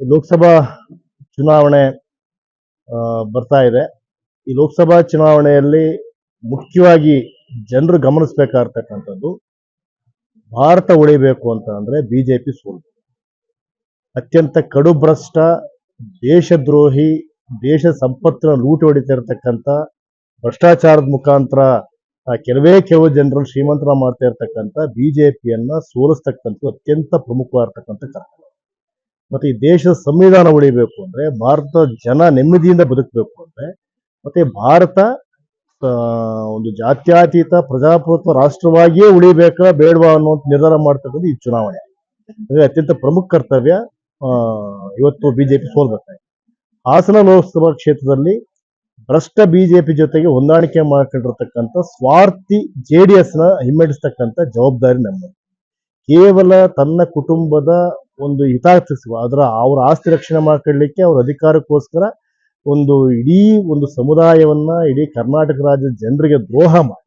ಲೋಕಸಭಾ ಚುನಾವಣೆ ಬರ್ತಾ ಇದೆ. ಈ ಲೋಕಸಭಾ ಚುನಾವಣೆಯಲ್ಲಿ ಮುಖ್ಯವಾಗಿ ಜನರು ಗಮನಿಸಬೇಕಾಗಿರ್ತಕ್ಕಂಥದ್ದು ಭಾರತ ಉಳಿಬೇಕು ಅಂತ ಅಂದ್ರೆ ಬಿಜೆಪಿ ಸೋಲು ಅತ್ಯಂತ ಕಡುಭ್ರಷ್ಟ, ದೇಶದ್ರೋಹಿ, ದೇಶ ಸಂಪತ್ತಿನ ಲೂಟಿ ಹೊಡಿತಾ ಭ್ರಷ್ಟಾಚಾರದ ಮುಖಾಂತರ ಕೆಲವೇ ಕೆಲವು ಜನರನ್ನು ಶ್ರೀಮಂತರ ಮಾಡ್ತಾ ಇರ್ತಕ್ಕಂಥ ಬಿಜೆಪಿಯನ್ನ ಸೋಲಿಸ್ತಕ್ಕಂಥ ಅತ್ಯಂತ ಪ್ರಮುಖವಾಗಿರ್ತಕ್ಕಂಥ ಕರ್ತವ್ಯ ಮತ್ತೆ ಈ ದೇಶದ ಸಂವಿಧಾನ ಉಳಿಬೇಕು ಅಂದ್ರೆ ಭಾರತ ಜನ ನೆಮ್ಮದಿಯಿಂದ ಬದುಕಬೇಕು ಅಂದ್ರೆ ಮತ್ತೆ ಭಾರತ ಒಂದು ಜಾತ್ಯತೀತ ಪ್ರಜಾಪ್ರಭುತ್ವ ರಾಷ್ಟ್ರವಾಗಿಯೇ ಉಳಿಬೇಕಾ ಬೇಡವಾ ಅನ್ನುವಂಥ ನಿರ್ಧಾರ ಮಾಡ್ತಕ್ಕಂಥ ಈ ಚುನಾವಣೆ. ಅಂದ್ರೆ ಅತ್ಯಂತ ಪ್ರಮುಖ ಕರ್ತವ್ಯ ಇವತ್ತು ಬಿಜೆಪಿ ಸೋಲ್ಬೇಕಾಗಿದೆ ಹಾಸನ ಲೋಕಸಭಾ ಕ್ಷೇತ್ರದಲ್ಲಿ ಭ್ರಷ್ಟ ಬಿಜೆಪಿ ಜೊತೆಗೆ ಹೊಂದಾಣಿಕೆ ಮಾಡ್ಕೊಂಡಿರತಕ್ಕಂಥ ಸ್ವಾರ್ಥಿ ಜೆ ಡಿ ಎಸ್ನ ಹಿಮ್ಮೆಟ್ಟಿಸ್ತಕ್ಕಂಥ ಜವಾಬ್ದಾರಿ ನಮ್ಮ ಕೇವಲ ತನ್ನ ಕುಟುಂಬದ ಒಂದು ಹಿತಾಸಕ್ತಿ ಅದರ, ಅವರ ಆಸ್ತಿ ರಕ್ಷಣೆ ಮಾಡ್ಕೊಳ್ಳಿಕ್ಕೆ ಅವ್ರ ಅಧಿಕಾರಕ್ಕೋಸ್ಕರ ಒಂದು ಇಡೀ ಒಂದು ಸಮುದಾಯವನ್ನ, ಇಡೀ ಕರ್ನಾಟಕ ರಾಜ್ಯದ ಜನರಿಗೆ ದ್ರೋಹ ಮಾಡಿ,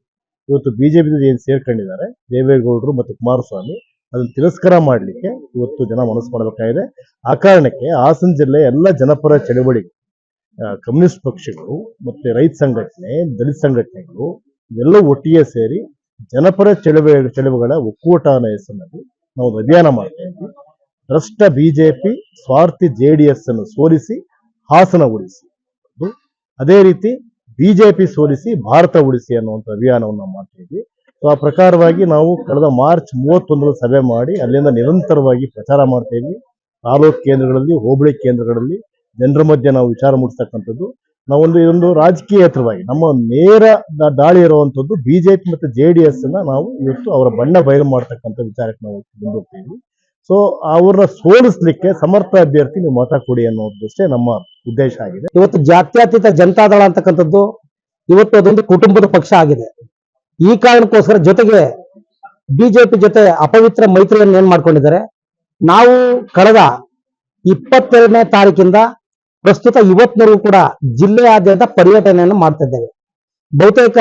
ಇವತ್ತು ಬಿಜೆಪಿ ಏನು ಸೇರ್ಕೊಂಡಿದ್ದಾರೆ, ದೇವೇಗೌಡರು ಮತ್ತು ಕುಮಾರಸ್ವಾಮಿ, ಅದನ್ನು ತಿರಸ್ಕಾರ ಮಾಡಲಿಕ್ಕೆ ಇವತ್ತು ಜನ ಮನಸ್ಸು ಮಾಡಬೇಕಾಗಿದೆ. ಆ ಕಾರಣಕ್ಕೆ ಹಾಸನ ಜಿಲ್ಲೆ ಎಲ್ಲ ಜನಪರ ಚಳವಳಿ ಕಮ್ಯುನಿಸ್ಟ್ ಪಕ್ಷಗಳು ಮತ್ತೆ ರೈತ ಸಂಘಟನೆ, ದಲಿತ ಸಂಘಟನೆಗಳು ಇವೆಲ್ಲ ಒಟ್ಟಿಗೆ ಸೇರಿ ಜನಪರ ಚಳವಳಿ, ಚಳವಳಿಗಳ ಒಕ್ಕೂಟ ಅನ್ನೋ ಹೆಸರಿನಲ್ಲಿ ನಾವು ಅಭಿಯಾನ ಮಾಡ್ತಾ ಇದ್ವಿ ಭ್ರಷ್ಟ ಬಿಜೆಪಿ ಸ್ವಾರ್ಥಿ ಜೆ ಡಿ ಎಸ್ ಅನ್ನು ಸೋಲಿಸಿ ಹಾಸನ ಉಳಿಸಿ. ಅದೇ ರೀತಿ ಬಿಜೆಪಿ ಸೋಲಿಸಿ ಭಾರತ ಉಳಿಸಿ ಅನ್ನುವಂಥ ಅಭಿಯಾನವನ್ನು ಮಾಡ್ತಿದ್ವಿ ಸೊ ಆ ಪ್ರಕಾರವಾಗಿ ನಾವು ಕಳೆದ ಮಾರ್ಚ್ ಮೂವತ್ತೊಂದರಲ್ಲಿ ಸಭೆ ಮಾಡಿ ಅಲ್ಲಿಂದ ನಿರಂತರವಾಗಿ ಪ್ರಚಾರ ಮಾಡ್ತಾ ತಾಲೂಕು ಕೇಂದ್ರಗಳಲ್ಲಿ, ಹೋಬಳಿ ಕೇಂದ್ರಗಳಲ್ಲಿ ಜನರ ಮಧ್ಯೆ ನಾವು ವಿಚಾರ ಮೂಡಿಸ್ತಕ್ಕಂಥದ್ದು. ನಾವೊಂದು ಇದೊಂದು ರಾಜಕೀಯೇತರವಾಗಿ ನಮ್ಮ ನೇರ ದಾಳಿ ಇರುವಂಥದ್ದು ಬಿಜೆಪಿ ಮತ್ತು ಜೆ ಡಿ ಎಸ್ ಅನ್ನ ನಾವು ಇವತ್ತು ಅವರ ಬಣ್ಣ ಬಯಲು ಮಾಡ್ತಕ್ಕಂಥ ವಿಚಾರಕ್ಕೆ ನಾವು ಮುಂದೋಗ್ತೀವಿ ಸೊ ಅವ್ರನ್ನ ಸೋಲಿಸ್ಲಿಕ್ಕೆ ಸಮರ್ಥ ಅಭ್ಯರ್ಥಿ ನೀವು ಮತ ಕೊಡಿ ಅನ್ನೋದಷ್ಟೇ ನಮ್ಮ ಉದ್ದೇಶ ಆಗಿದೆ. ಇವತ್ತು ಜಾತ್ಯತೀತ ಜನತಾದಳ ಅಂತಕ್ಕಂಥದ್ದು ಇವತ್ತು ಅದೊಂದು ಕುಟುಂಬದ ಪಕ್ಷ ಆಗಿದೆ. ಈ ಕಾರಣಕ್ಕೋಸ್ಕರ ಜೊತೆಗೆ ಬಿಜೆಪಿ ಜೊತೆ ಅಪವಿತ್ರ ಮೈತ್ರಿಯನ್ನು ಏನ್ ಮಾಡ್ಕೊಂಡಿದ್ದಾರೆ? ನಾವು ಕಳೆದ ಇಪ್ಪತ್ತೆರಡನೇ ತಾರೀಕಿಂದ ಪ್ರಸ್ತುತ ಇವತ್ತಿನವರೆಗೂ ಕೂಡ ಜಿಲ್ಲೆಯಾದ್ಯಂತ ಪರ್ಯಟನೆಯನ್ನು ಮಾಡ್ತಾ ಇದ್ದೇವೆ. ಬಹುತೇಕ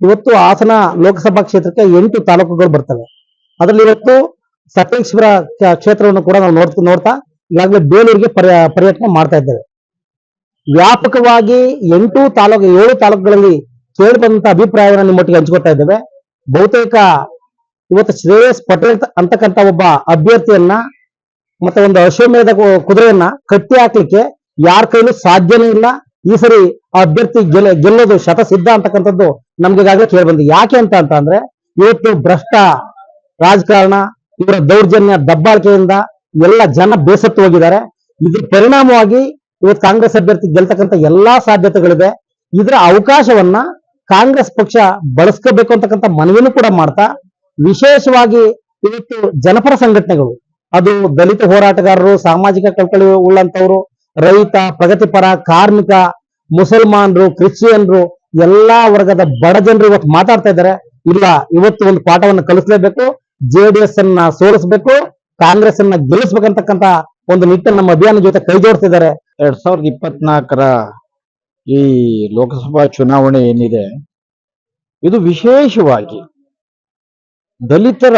ಇವತ್ತು ಹಾಸನ ಲೋಕಸಭಾ ಕ್ಷೇತ್ರಕ್ಕೆ ಎಂಟು ತಾಲೂಕುಗಳು ಬರ್ತವೆ. ಅದರಲ್ಲಿ ಇವತ್ತು ಸಕಲೇಶ್ವರ ಕ್ಷ- ಕ್ಷೇತ್ರವನ್ನು ಕೂಡ ನಾವು ನೋಡ್ತಾ ನೋಡ್ತಾ ಈಗಾಗಲೇ ಬೇಲೂರಿಗೆ ಪರ್ಯ, ಪರ್ಯಟನೆ ಮಾಡ್ತಾ ಇದ್ದೇವೆ. ವ್ಯಾಪಕವಾಗಿ ಎಂಟು ತಾಲೂಕು, ಏಳು ತಾಲೂಕುಗಳಲ್ಲಿ ಕೇಳಿ ಬಂದಂತ ಅಭಿಪ್ರಾಯವನ್ನು ನಿಮ್ಮೊಟ್ಟಿಗೆ ಹಂಚ್ಕೊತಾ ಇದ್ದೇವೆ. ಬಹುತೇಕ ಇವತ್ತು ಶ್ರೇಯಸ್ ಪಟೇಲ್ ಅಂತಕ್ಕಂತ ಒಬ್ಬ ಅಭ್ಯರ್ಥಿಯನ್ನ ಮತ್ತೆ ಒಂದು ಅಶ್ವಮೇಧ ಕುದುರೆಯನ್ನ ಕಟ್ಟಿ ಹಾಕ್ಲಿಕ್ಕೆ ಯಾರ ಕೈಲೂ ಸಾಧ್ಯನೇ ಇಲ್ಲ. ಈ ಸರಿ ಅಭ್ಯರ್ಥಿ ಗೆಲ್ಲ ಗೆಲ್ಲೋದು ಶತಸಿದ್ಧ ಅಂತಕ್ಕಂಥದ್ದು ನಮ್ಗೆ ಈಗಾಗಲೇ ಕೇಳಿ ಬಂದಿದೆ. ಯಾಕೆ ಅಂತ ಅಂತ ಅಂದ್ರೆ ಇವತ್ತು ಭ್ರಷ್ಟ ರಾಜಕಾರಣ ಇವರ ದೌರ್ಜನ್ಯ ದಬ್ಬಾಳಿಕೆಯಿಂದ ಎಲ್ಲ ಜನ ಬೇಸತ್ತು ಹೋಗಿದ್ದಾರೆ. ಇದ್ರ ಪರಿಣಾಮವಾಗಿ ಇವತ್ತು ಕಾಂಗ್ರೆಸ್ ಅಭ್ಯರ್ಥಿ ಗೆಲ್ತಕ್ಕಂಥ ಎಲ್ಲಾ ಸಾಧ್ಯತೆಗಳಿದೆ. ಇದರ ಅವಕಾಶವನ್ನ ಕಾಂಗ್ರೆಸ್ ಪಕ್ಷ ಬಳಸ್ಕೋಬೇಕು ಅಂತಕ್ಕಂಥ ಮನವಿನೂ ಕೂಡ ಮಾಡ್ತಾ, ವಿಶೇಷವಾಗಿ ಇವತ್ತು ಜನಪರ ಸಂಘಟನೆಗಳು, ಅದು ದಲಿತ ಹೋರಾಟಗಾರರು, ಸಾಮಾಜಿಕ ಕಳಕಳಿ ಉಳ್ಳಂತವ್ರು ರೈತ, ಪ್ರಗತಿಪರ, ಕಾರ್ಮಿಕ, ಮುಸಲ್ಮಾನರು, ಕ್ರಿಶ್ಚಿಯನ್ರು, ಎಲ್ಲಾ ವರ್ಗದ ಬಡ ಜನರು ಇವತ್ತು ಮಾತಾಡ್ತಾ ಇದ್ದಾರೆ. ಇಲ್ಲ, ಇವತ್ತು ಒಂದು ಪಾಠವನ್ನು ಕಲಿಸಲೇಬೇಕು. ಜೆ ಡಿ ಎಸ್ ಅನ್ನ ಸೋಲಿಸಬೇಕು, ಕಾಂಗ್ರೆಸ್ ಅನ್ನ ಗೆಲ್ಲಿಸ್ಬೇಕಂತಕ್ಕಂತ ಒಂದು ನಿಟ್ಟಿನ ನಮ್ಮ ಅಭಿಯಾನ ಜೊತೆ ಕೈ ಜೋಡಿಸಿದ್ದಾರೆ. ಎರಡ್ ಸಾವಿರದ ಇಪ್ಪತ್ನಾಲ್ಕರ ಈ ಲೋಕಸಭಾ ಚುನಾವಣೆ ಏನಿದೆ, ಇದು ವಿಶೇಷವಾಗಿ ದಲಿತರ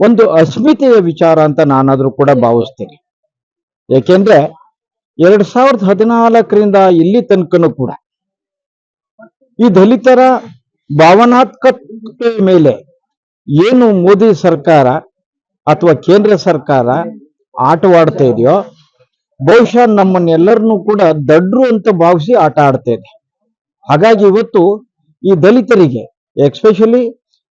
ಒಂದು ಅಸ್ಮಿತೆಯ ವಿಚಾರ ಅಂತ ನಾನಾದ್ರೂ ಕೂಡ ಭಾವಿಸ್ತೇನೆ. ಏಕೆಂದ್ರೆ ಎರಡ್ ಸಾವಿರದ ಹದಿನಾಲ್ಕರಿಂದ ಇಲ್ಲಿ ತನಕನೂ ಕೂಡ ಈ ದಲಿತರ ಭಾವನಾತ್ಮಕತೆ ಮೇಲೆ ಏನು ಮೋದಿ ಸರ್ಕಾರ ಅಥವಾ ಕೇಂದ್ರ ಸರ್ಕಾರ ಆಟವಾಡ್ತಾ ಇದೆಯೋ, ಬಹುಶಃ ನಮ್ಮನ್ನೆಲ್ಲರನ್ನೂ ಕೂಡ ದಡ್ರು ಅಂತ ಭಾವಿಸಿ ಆಟ ಆಡ್ತಾ ಇದೆ. ಹಾಗಾಗಿ ಇವತ್ತು ಈ ದಲಿತರಿಗೆ ಎಕ್ಸ್ಪೆಷಲಿ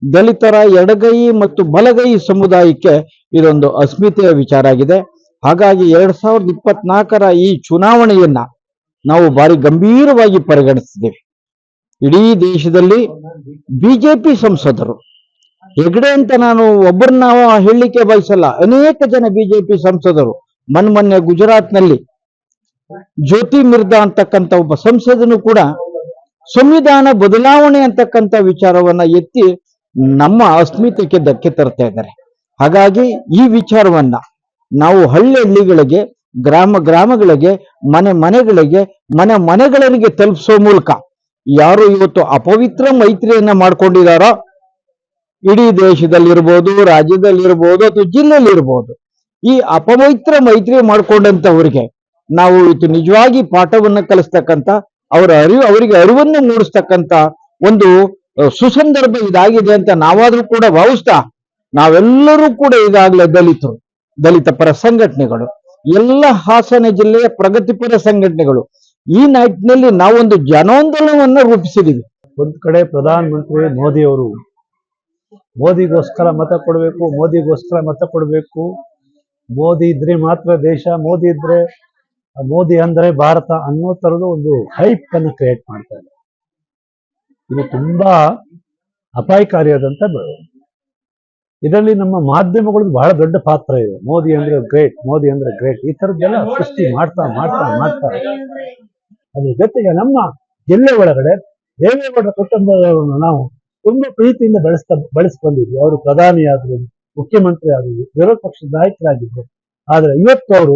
ದಲಿತರ ಎಡಗೈ ಮತ್ತು ಬಲಗೈ ಸಮುದಾಯಕ್ಕೆ ಇದೊಂದು ಅಸ್ಮಿತೆಯ ವಿಚಾರ ಆಗಿದೆ. ಹಾಗಾಗಿ ಎರಡ್ ಸಾವಿರದ ಇಪ್ಪತ್ನಾಲ್ಕರ ಈ ಚುನಾವಣೆಯನ್ನ ನಾವು ಬಾರಿ ಗಂಭೀರವಾಗಿ ಪರಿಗಣಿಸಿದ್ದೇವೆ. ಇಡೀ ದೇಶದಲ್ಲಿ ಬಿಜೆಪಿ ಸಂಸದರು ಹೆಗಡೆ ಅಂತ ನಾನು ಒಬ್ಬರನ್ನ ಹೇಳಲಿಕ್ಕೆ ಬಯಸಲ್ಲ. ಅನೇಕ ಜನ ಬಿಜೆಪಿ ಸಂಸದರು. ಮೊನ್ನೆ ಗುಜರಾತ್ನಲ್ಲಿ ಜ್ಯೋತಿ ಮಿರ್ದಾ ಅಂತಕ್ಕಂಥ ಒಬ್ಬ ಸಂಸದನು ಕೂಡ ಸಂವಿಧಾನ ಬದಲಾವಣೆ ಅಂತಕ್ಕಂಥ ವಿಚಾರವನ್ನ ಎತ್ತಿ ನಮ್ಮ ಅಸ್ಮಿತೆಗೆ ಧಕ್ಕೆ ತರ್ತಾ ಇದ್ದಾರೆ. ಹಾಗಾಗಿ ಈ ವಿಚಾರವನ್ನ ನಾವು ಹಳ್ಳಿ ಹಳ್ಳಿಗಳಿಗೆ, ಗ್ರಾಮ ಗ್ರಾಮಗಳಿಗೆ, ಮನೆ ಮನೆಗಳಿಗೆ ಮನೆ ಮನೆಗಳಿಗೆ ತಲುಪಿಸೋ ಮೂಲಕ ಯಾರು ಇವತ್ತು ಅಪವಿತ್ರ ಮೈತ್ರಿಯನ್ನ ಮಾಡ್ಕೊಂಡಿದಾರೋ ಇಡೀ ದೇಶದಲ್ಲಿರ್ಬೋದು, ರಾಜ್ಯದಲ್ಲಿರ್ಬೋದು ಅಥವಾ ಜಿಲ್ಲೆಯಲ್ಲಿರ್ಬೋದು, ಈ ಅಪವಿತ್ರ ಮೈತ್ರಿ ಮಾಡ್ಕೊಂಡಂತವ್ರಿಗೆ ನಾವು ಇದು ನಿಜವಾಗಿ ಪಾಠವನ್ನು ಕಲಿಸ್ತಕ್ಕಂಥ, ಅವರ ಅರಿವು, ಅವರಿಗೆ ಅರಿವನ್ನು ಮೂಡಿಸ್ತಕ್ಕಂಥ ಒಂದು ಸುಸಂದರ್ಭ ಇದಾಗಿದೆ ಅಂತ ನಾವಾದ್ರೂ ಕೂಡ ಭಾವಿಸ್ತಾ, ನಾವೆಲ್ಲರೂ ಕೂಡ ಈಗಾಗಲೇ ದಲಿತರು, ದಲಿತ ಪರ ಸಂಘಟನೆಗಳು, ಎಲ್ಲ ಹಾಸನ ಜಿಲ್ಲೆಯ ಪ್ರಗತಿಪರ ಸಂಘಟನೆಗಳು, ಈ ನಿಟ್ಟಿನಲ್ಲಿ ನಾವೊಂದು ಜನಾಂದೋಲನವನ್ನು ರೂಪಿಸಿದೀವಿ. ಒಂದ್ ಕಡೆ ಪ್ರಧಾನ ಮಂತ್ರಿ ಮೋದಿ ಮೋದಿಗೋಸ್ಕರ ಮತ ಕೊಡಬೇಕು, ಮೋದಿಗೋಸ್ಕರ ಮತ ಕೊಡಬೇಕು. ಮೋದಿ ಇದ್ರೆ ಮಾತ್ರ ದೇಶ, ಮೋದಿ ಇದ್ರೆ, ಮೋದಿ ಅಂದ್ರೆ ಭಾರತ ಅನ್ನೋ ತರದ ಒಂದು ಹೈಪ್ ಅನ್ನು ಕ್ರಿಯೇಟ್ ಮಾಡ್ತಾರೆ ಇದು. ತುಂಬಾ ಅಪಾಯಕಾರಿಯಾದಂತ ಇದರಲ್ಲಿ ನಮ್ಮ ಮಾಧ್ಯಮಗಳದ್ದು ಬಹಳ ದೊಡ್ಡ ಪಾತ್ರ ಇದೆ. ಮೋದಿ ಅಂದ್ರೆ ಗ್ರೇಟ್ ಮೋದಿ ಅಂದ್ರೆ ಗ್ರೇಟ್ ಈ ತರದ್ದೆಲ್ಲ ಸೃಷ್ಟಿ ಮಾಡ್ತಾ ಮಾಡ್ತಾ ಮಾಡ್ತಾ ಅದ್ರ ಜೊತೆಗೆ ನಮ್ಮ ಜಿಲ್ಲೆ ಒಳಗಡೆ, ದೇವೇಗೌಡರ ಕುಟುಂಬದವರನ್ನು ನಾವು ತುಂಬಾ ಪ್ರೀತಿಯಿಂದ ಬೆಳೆಸ್ತಾ, ಬೆಳೆಸ್ಕೊಂಡಿದ್ರು. ಅವರು ಪ್ರಧಾನಿ ಆದ್ರು ಮುಖ್ಯಮಂತ್ರಿ ಆದ್ರು ವಿರೋಧ ಪಕ್ಷದ ನಾಯಕರಾಗಿದ್ರು. ಆದ್ರೆ ಇವತ್ತು ಅವರು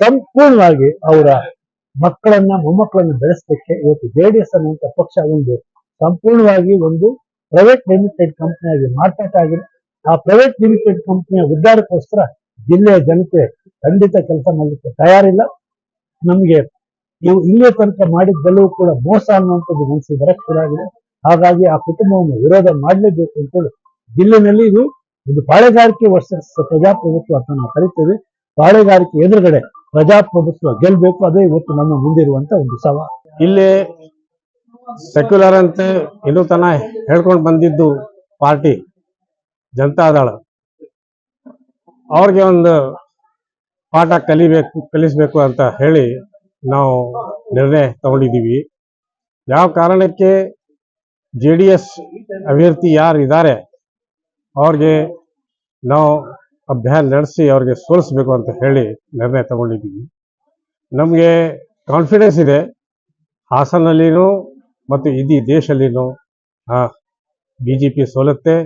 ಸಂಪೂರ್ಣವಾಗಿ ಅವರ ಮಕ್ಕಳನ್ನ, ಮೊಮ್ಮಕ್ಕಳನ್ನ ಬೆಳೆಸಲಿಕ್ಕೆ ಇವತ್ತು ಜೆಡಿಎಸ್ ಅನ್ನುವಂತ ಪಕ್ಷ ಒಂದು ಸಂಪೂರ್ಣವಾಗಿ ಒಂದು ಪ್ರೈವೇಟ್ ಲಿಮಿಟೆಡ್ ಕಂಪ್ನಿಯಾಗಿ ಮಾರ್ಪಾಟ ಆಗಿದೆ ಆ ಪ್ರೈವೇಟ್ ಲಿಮಿಟೆಡ್ ಕಂಪನಿಯ ಉದ್ಧಾರಕ್ಕೋಸ್ಕರ ಜಿಲ್ಲೆಯ ಜನತೆ ಖಂಡಿತ ಕೆಲಸ ಮಾಡಲಿಕ್ಕೆ ತಯಾರಿಲ್ಲ. ನಮಗೆ ನೀವು ಇಲ್ಲಿಯ ತನಕ ಮಾಡಿದ್ದಲ್ಲೂ ಕೂಡ ಮೋಸ ಅನ್ನುವಂಥದ್ದು ಮನಸ್ಸಿಗೆ ಬರಕ್ಕಿರಾಗಿದೆ ಹಾಗಾಗಿ ಆ ಕುಟುಂಬವನ್ನು ವಿರೋಧ ಮಾಡಲೇಬೇಕು ಅಂತೇಳಿ ಜಿಲ್ಲೆನಲ್ಲಿ ಇದು ಒಂದು ಪಾಳೆಗಾರಿಕೆ ವರ್ಷ ಪ್ರಜಾಪ್ರಭುತ್ವ ಅಂತ ನಾವು ಕರಿತೇವೆ. ಪಾಳೆಗಾರಿಕೆ ಎದುರುಗಡೆ ಪ್ರಜಾಪ್ರಭುತ್ವ ಗೆಲ್ಲಬೇಕು ಅದೇ ಇವತ್ತು ನಮ್ಮ ಮುಂದಿರುವಂತ ಒಂದು ಸವಾಲು. ಇಲ್ಲಿ ಸೆಕ್ಯುಲರ್ ಅಂತ ಇನ್ನೂ ತನ ಹೇಳ್ಕೊಂಡು ಬಂದಿದ್ದು ಪಾರ್ಟಿ ಜನತಾದಳ ಅವ್ರಿಗೆ ಒಂದು ಪಾಠ ಕಲಿಬೇಕು, ಕಲಿಸ್ಬೇಕು ಅಂತ ಹೇಳಿ ನಾವು ನಿರ್ಣಯ ತಗೊಂಡಿದ್ದೀವಿ. ಯಾವ ಕಾರಣಕ್ಕೆ ಜೆ ಡಿ ಎಸ್ ಅಭ್ಯರ್ಥಿ ಯಾರು ಇದ್ದಾರೆ ಅವ್ರಿಗೆ ನಾವು ಅಭ್ಯಾಸ ನಡೆಸಿ ಅವ್ರಿಗೆ ಸೋಲಿಸ್ಬೇಕು ಅಂತ ಹೇಳಿ ನಿರ್ಣಯ ತಗೊಂಡಿದ್ದೀವಿ. ನಮಗೆ ಕಾನ್ಫಿಡೆನ್ಸ್ ಇದೆ. ಹಾಸನಲ್ಲಿನೂ ಮತ್ತು ಇಡೀ ದೇಶದಲ್ಲಿನೂ ಬಿ ಜೆ ಪಿ ಸೋಲುತ್ತೆ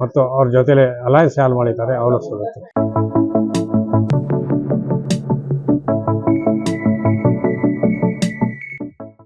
ಮತ್ತು ಅವ್ರ ಜೊತೆಲೆ ಅಲಯನ್ಸ್ ಯಾರು ಮಾಡಿದ್ದಾರೆ ಅವರು ಸೋಲುತ್ತೆ.